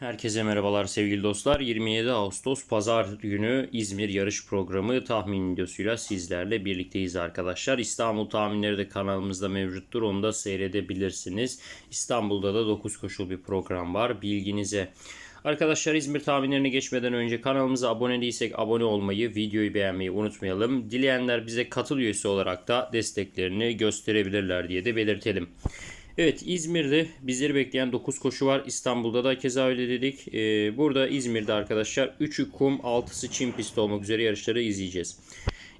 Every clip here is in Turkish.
Herkese merhabalar sevgili dostlar. 27 Ağustos Pazar günü İzmir yarış programı tahmin videosuyla sizlerle birlikteyiz arkadaşlar. İstanbul tahminleri de kanalımızda mevcuttur. Onu da seyredebilirsiniz. İstanbul'da da 9 koşul bir program var. Bilginize. Arkadaşlar İzmir tahminlerine geçmeden önce kanalımıza abone değilsek abone olmayı, videoyu beğenmeyi unutmayalım. Dileyenler bize katıl üyesi olarak da desteklerini gösterebilirler diye de belirtelim. Evet İzmir'de bizleri bekleyen 9 koşu var. İstanbul'da da keza öyle dedik. Ee, burada İzmir'de arkadaşlar 3'ü kum 6'sı çim pist olmak üzere yarışları izleyeceğiz.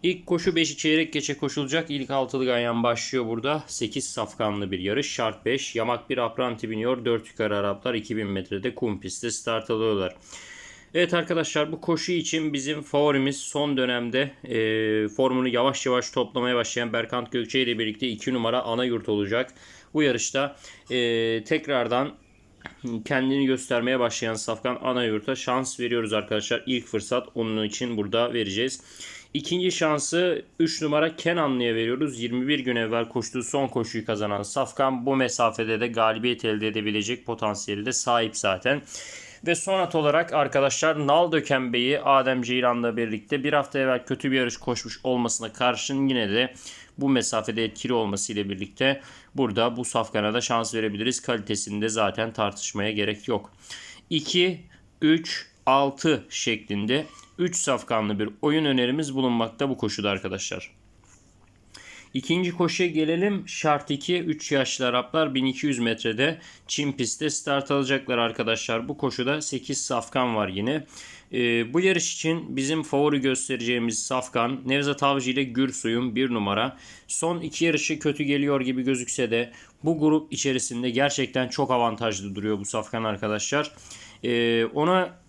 İlk koşu 5'i çeyrek geçe koşulacak. İlk altılı ganyan başlıyor burada. 8 safkanlı bir yarış. Şart 5. Yamak bir apranti biniyor. 4 yukarı Araplar 2000 metrede kum pistte start alıyorlar. Evet arkadaşlar bu koşu için bizim favorimiz son dönemde e, formunu yavaş yavaş toplamaya başlayan Berkant Gökçe ile birlikte 2 numara ana yurt olacak. Bu yarışta e, tekrardan kendini göstermeye başlayan Safkan Anayurt'a şans veriyoruz arkadaşlar. İlk fırsat onun için burada vereceğiz. İkinci şansı 3 numara Kenanlı'ya veriyoruz. 21 gün evvel koştuğu son koşuyu kazanan Safkan bu mesafede de galibiyet elde edebilecek potansiyeli de sahip zaten. Ve son at olarak arkadaşlar Nal Döken Bey'i Adem Ceylan'la birlikte bir hafta evvel kötü bir yarış koşmuş olmasına karşın yine de bu mesafede etkili olmasıyla birlikte burada bu safkana da şans verebiliriz. Kalitesinde zaten tartışmaya gerek yok. 2, 3, 6 şeklinde 3 safkanlı bir oyun önerimiz bulunmakta bu koşuda arkadaşlar. İkinci koşuya gelelim. Şart 2 3 yaşlı Araplar 1200 metrede Çin pistte start alacaklar arkadaşlar. Bu koşuda 8 safkan var yine. Ee, bu yarış için bizim favori göstereceğimiz safkan Nevzat Avcı ile Gürsuy'un bir numara. Son iki yarışı kötü geliyor gibi gözükse de bu grup içerisinde gerçekten çok avantajlı duruyor bu safkan arkadaşlar. Ee, ona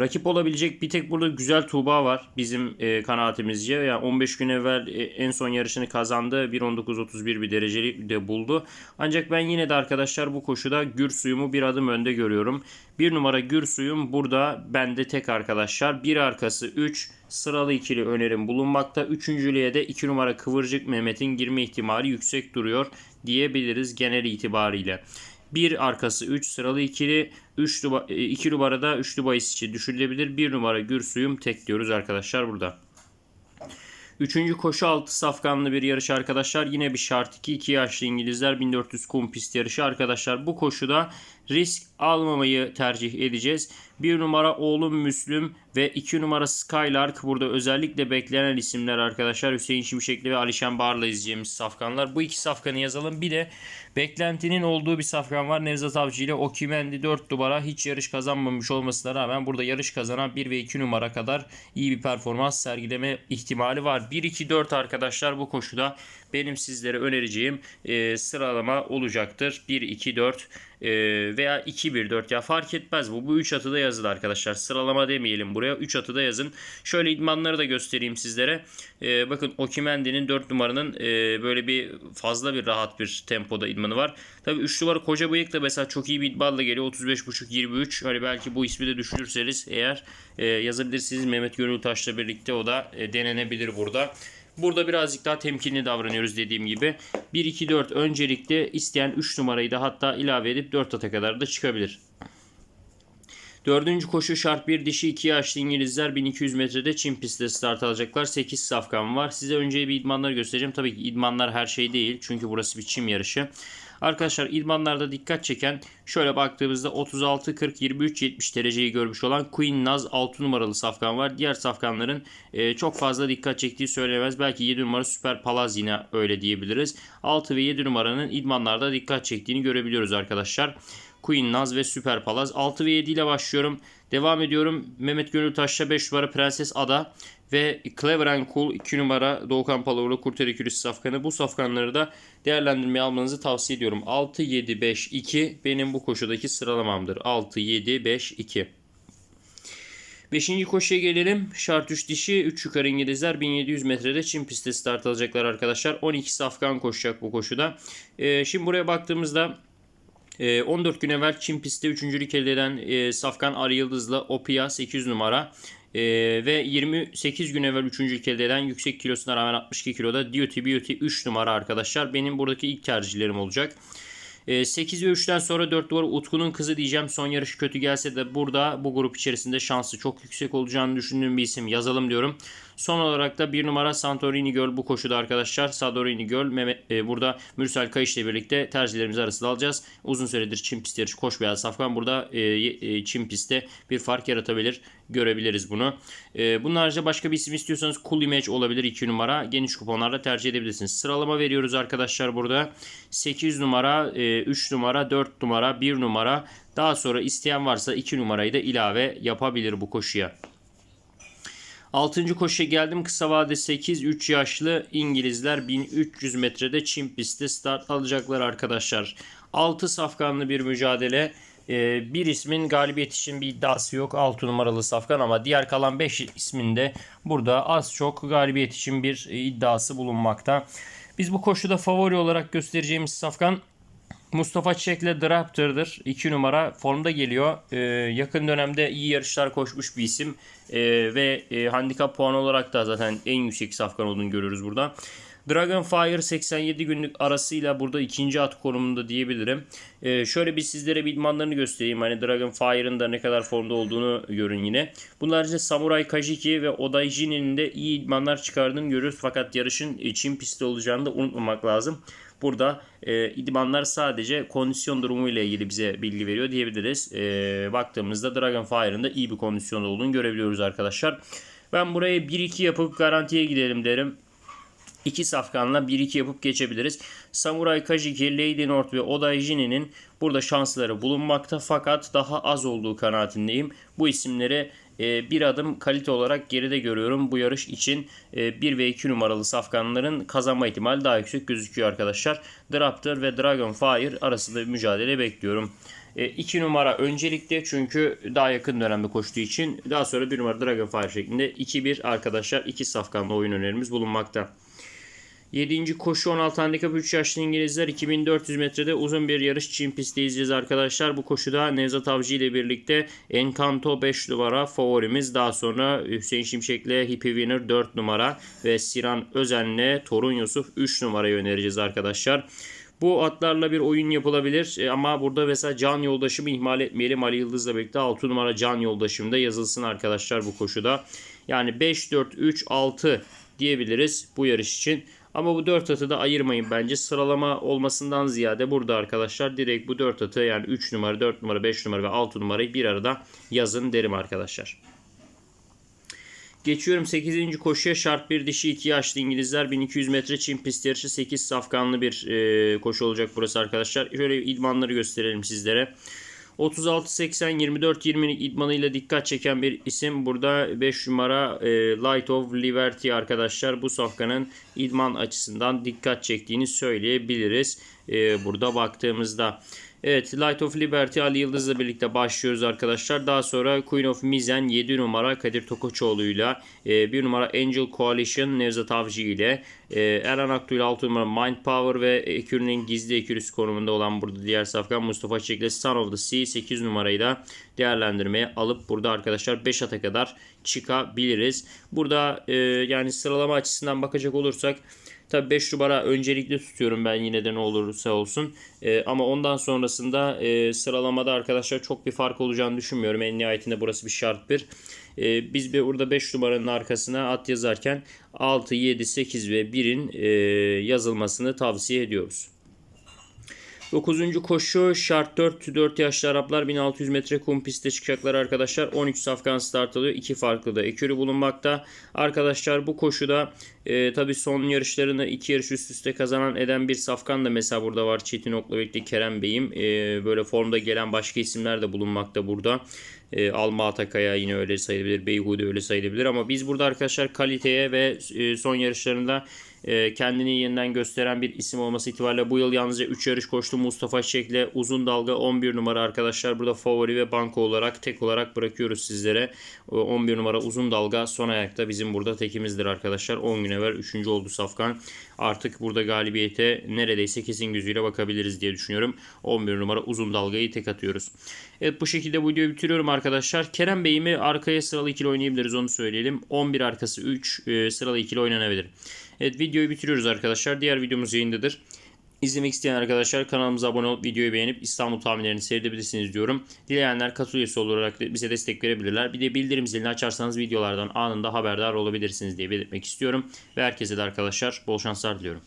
Rakip olabilecek bir tek burada güzel Tuğba var bizim e, kanaatimizce. Yani 15 gün evvel e, en son yarışını kazandı. 1.19.31 bir dereceli de buldu. Ancak ben yine de arkadaşlar bu koşuda Gür suyumu bir adım önde görüyorum. Bir numara Gür suyum burada bende tek arkadaşlar. Bir arkası 3 sıralı ikili önerim bulunmakta. Üçüncülüğe de 2 numara Kıvırcık Mehmet'in girme ihtimali yüksek duruyor diyebiliriz genel itibariyle. Bir arkası 3 sıralı ikili 3 2 numarada 3 bahis için düşürülebilir. 1 numara Gürsuyum tek diyoruz arkadaşlar burada. Üçüncü koşu altı safkanlı bir yarış arkadaşlar. Yine bir şart 2. 2 yaşlı İngilizler 1400 kum pist yarışı arkadaşlar. Bu koşuda risk almamayı tercih edeceğiz. Bir numara oğlum Müslüm ve iki numara Skylark burada özellikle beklenen isimler arkadaşlar. Hüseyin Şimşekli ve Alişan Bar'la izleyeceğimiz safkanlar. Bu iki safkanı yazalım. Bir de beklentinin olduğu bir safkan var. Nevzat Avcı ile Okimendi 4 numara hiç yarış kazanmamış olmasına rağmen burada yarış kazanan 1 ve 2 numara kadar iyi bir performans sergileme ihtimali var. 1-2-4 arkadaşlar bu koşuda benim sizlere önereceğim e, sıralama olacaktır. 1-2-4 e, veya 2-1-4 ya fark etmez bu. Bu 3 atı da yazın arkadaşlar. Sıralama demeyelim buraya. 3 atı da yazın. Şöyle idmanları da göstereyim sizlere. E, bakın Okimendi'nin 4 numaranın e, böyle bir fazla bir rahat bir tempoda idmanı var. Tabi 3 numara Koca Bıyık da mesela çok iyi bir idmanla geliyor. 35.5-23. Hani belki bu ismi de düşünürseniz eğer e, yazabilirsiniz. Mehmet Gönültaş'la birlikte o da e, denenebilir burada. Burada birazcık daha temkinli davranıyoruz dediğim gibi. 1-2-4 öncelikle isteyen 3 numarayı da hatta ilave edip 4 ata kadar da çıkabilir. Dördüncü koşu şart bir dişi 2 yaşlı İngilizler 1200 metrede Çin pistte start alacaklar. 8 safkan var. Size önce bir idmanları göstereceğim. Tabii ki idmanlar her şey değil. Çünkü burası bir çim yarışı. Arkadaşlar idmanlarda dikkat çeken şöyle baktığımızda 36 40 23 70 dereceyi görmüş olan Queen Naz 6 numaralı safkan var. Diğer safkanların e, çok fazla dikkat çektiği söylemez. Belki 7 numara Süper Palaz yine öyle diyebiliriz. 6 ve 7 numaranın idmanlarda dikkat çektiğini görebiliyoruz arkadaşlar. Queen Naz ve Süper Palaz. 6 ve 7 ile başlıyorum. Devam ediyorum. Mehmet Gönül Taş'la 5 numara Prenses Ada ve Clever and Cool 2 numara Doğukan Palavra Kurteri Kürüs safkanı. Bu safkanları da değerlendirmeye almanızı tavsiye ediyorum. 6, 7, 5, 2 benim bu koşudaki sıralamamdır. 6, 7, 5, 2. Beşinci koşuya gelelim. Şart 3 dişi 3 yukarı İngilizler 1700 metrede Çin pistte start alacaklar arkadaşlar. 12 safkan koşacak bu koşuda. Ee, şimdi buraya baktığımızda 14 gün evvel Çin pistte 3. elde eden e, Safkan Arı Yıldız'la Opia 800 numara e, ve 28 gün evvel 3. elde eden yüksek kilosuna rağmen 62 kiloda Duty Beauty 3 numara arkadaşlar. Benim buradaki ilk tercihlerim olacak. E, 8 ve 3'ten sonra 4 numara Utku'nun kızı diyeceğim. Son yarış kötü gelse de burada bu grup içerisinde şansı çok yüksek olacağını düşündüğüm bir isim yazalım diyorum. Son olarak da bir numara Santorini Göl bu koşuda arkadaşlar. Santorini Göl Mehmet, e, burada Mürsel Kayış ile birlikte tercihlerimizi arasında alacağız. Uzun süredir çim pist yarışı koş beyaz safkan burada e, e, çim pistte bir fark yaratabilir. Görebiliriz bunu. E, bunun haricinde başka bir isim istiyorsanız Cool Image olabilir 2 numara. Geniş kuponlarla tercih edebilirsiniz. Sıralama veriyoruz arkadaşlar burada. 8 numara, e, 3 numara, 4 numara, 1 numara. Daha sonra isteyen varsa 2 numarayı da ilave yapabilir bu koşuya. 6. koşuya geldim. Kısa vade 8 3 yaşlı İngilizler 1300 metrede Çin pistte start alacaklar arkadaşlar. 6 safkanlı bir mücadele. Ee, bir ismin galibiyet için bir iddiası yok. 6 numaralı safkan ama diğer kalan 5 isminde burada az çok galibiyet için bir iddiası bulunmakta. Biz bu koşuda favori olarak göstereceğimiz safkan Mustafa Çiçek'le Draptor'dır. 2 numara formda geliyor. Ee, yakın dönemde iyi yarışlar koşmuş bir isim. Ee, ve e, handikap puanı olarak da zaten en yüksek safkan olduğunu görüyoruz burada. Dragonfire 87 günlük arasıyla burada ikinci at konumunda diyebilirim. Ee, şöyle bir sizlere bir idmanlarını göstereyim. Hani Dragonfire'ın da ne kadar formda olduğunu görün yine. Bunlar ise Samurai Kajiki ve Odaijini'nin de iyi idmanlar çıkardığını görüyoruz. Fakat yarışın e, Çin pisti olacağını da unutmamak lazım. Burada e, idmanlar sadece kondisyon durumu ile ilgili bize bilgi veriyor diyebiliriz. E, baktığımızda Dragonfire'ın da iyi bir kondisyonda olduğunu görebiliyoruz arkadaşlar. Ben burayı 1-2 yapıp garantiye gidelim derim. 2 safkanla 1-2 yapıp geçebiliriz. Samurai Kajiki, Lady North ve Odaijini'nin burada şansları bulunmakta fakat daha az olduğu kanaatindeyim. Bu isimleri e, bir adım kalite olarak geride görüyorum. Bu yarış için 1 e, ve 2 numaralı safkanların kazanma ihtimali daha yüksek gözüküyor arkadaşlar. Raptor ve Dragonfire arasında bir mücadele bekliyorum. 2 e, numara öncelikle çünkü daha yakın dönemde koştuğu için daha sonra 1 numara Dragonfire şeklinde 2-1 arkadaşlar 2 safkanlı oyun önerimiz bulunmakta. 7. koşu 16 handikap 3 yaşlı İngilizler 2400 metrede uzun bir yarış Çin pistte izleyeceğiz arkadaşlar. Bu koşuda Nevzat Avcı ile birlikte Encanto 5 numara favorimiz. Daha sonra Hüseyin Şimşek ile Hippie Winner 4 numara ve Sinan Özen'le Torun Yusuf 3 numarayı önereceğiz arkadaşlar. Bu atlarla bir oyun yapılabilir e, ama burada mesela can yoldaşımı ihmal etmeyelim. Ali Yıldız'la birlikte 6 numara can yoldaşım da yazılsın arkadaşlar bu koşuda. Yani 5, 4, 3, 6 diyebiliriz bu yarış için. Ama bu 4 atı da ayırmayın bence. Sıralama olmasından ziyade burada arkadaşlar direkt bu 4 atı yani 3 numara, 4 numara, 5 numara ve 6 numarayı bir arada yazın derim arkadaşlar. Geçiyorum 8. koşuya şart bir dişi 2 yaşlı İngilizler 1200 metre Çin pist yarışı 8 safkanlı bir e, koşu olacak burası arkadaşlar. Şöyle idmanları gösterelim sizlere. 36-80-24-20 idmanıyla dikkat çeken bir isim. Burada 5 numara e, Light of Liberty arkadaşlar. Bu safkanın idman açısından dikkat çektiğini söyleyebiliriz. E, burada baktığımızda. Evet Light of Liberty Ali Yıldız'la birlikte başlıyoruz arkadaşlar. Daha sonra Queen of Mizen 7 numara Kadir Tokoçoğlu'yla 1 numara Angel Coalition Nevzat Avcı ile e, Eren Aktu ile 6 numara Mind Power ve Ekürü'nün gizli ekürüsü konumunda olan burada diğer safkan Mustafa Çiçek ile Son of the Sea 8 numarayı da değerlendirmeye alıp burada arkadaşlar 5 ata kadar çıkabiliriz. Burada e, yani sıralama açısından bakacak olursak Tabi 5 numara öncelikli tutuyorum ben yine de ne olursa olsun. E, ama ondan sonrasında e, sıralamada arkadaşlar çok bir fark olacağını düşünmüyorum. En nihayetinde burası bir şart bir. E, biz bir burada 5 numaranın arkasına at yazarken 6, 7, 8 ve 1'in e, yazılmasını tavsiye ediyoruz. 9. koşu şart 4 4 yaşlı Araplar 1600 metre kum pistte çıkacaklar arkadaşlar. 13 safkan start alıyor. 2 farklı da ekürü bulunmakta. Arkadaşlar bu koşuda e, tabi son yarışlarını 2 yarış üst üste kazanan eden bir safkan da mesela burada var. Çetin Ok'la Kerem Bey'im. E, böyle formda gelen başka isimler de bulunmakta burada. E, Alma Atakaya yine öyle sayılabilir. Beyhude öyle sayılabilir. Ama biz burada arkadaşlar kaliteye ve e, son yarışlarında e, kendini yeniden gösteren bir isim olması itibariyle bu yıl yalnızca 3 yarış koştu. Mustafa Çiçek'le uzun dalga 11 numara arkadaşlar. Burada favori ve banko olarak tek olarak bırakıyoruz sizlere. 11 numara uzun dalga son ayakta bizim burada tekimizdir arkadaşlar. 10 gün evvel 3. oldu Safkan. Artık burada galibiyete neredeyse kesin gözüyle bakabiliriz diye düşünüyorum. 11 numara uzun dalgayı tek atıyoruz. Evet bu şekilde bu videoyu bitiriyorum arkadaşlar. Kerem Bey'imi arkaya sıralı ikili oynayabiliriz onu söyleyelim. 11 arkası 3 e, sıralı ikili oynanabilir. Evet videoyu bitiriyoruz arkadaşlar. Diğer videomuz yayındadır. İzlemek isteyen arkadaşlar kanalımıza abone olup videoyu beğenip İstanbul tahminlerini seyredebilirsiniz diyorum. Dileyenler katıl üyesi olarak bize destek verebilirler. Bir de bildirim zilini açarsanız videolardan anında haberdar olabilirsiniz diye belirtmek istiyorum. Ve herkese de arkadaşlar bol şanslar diliyorum.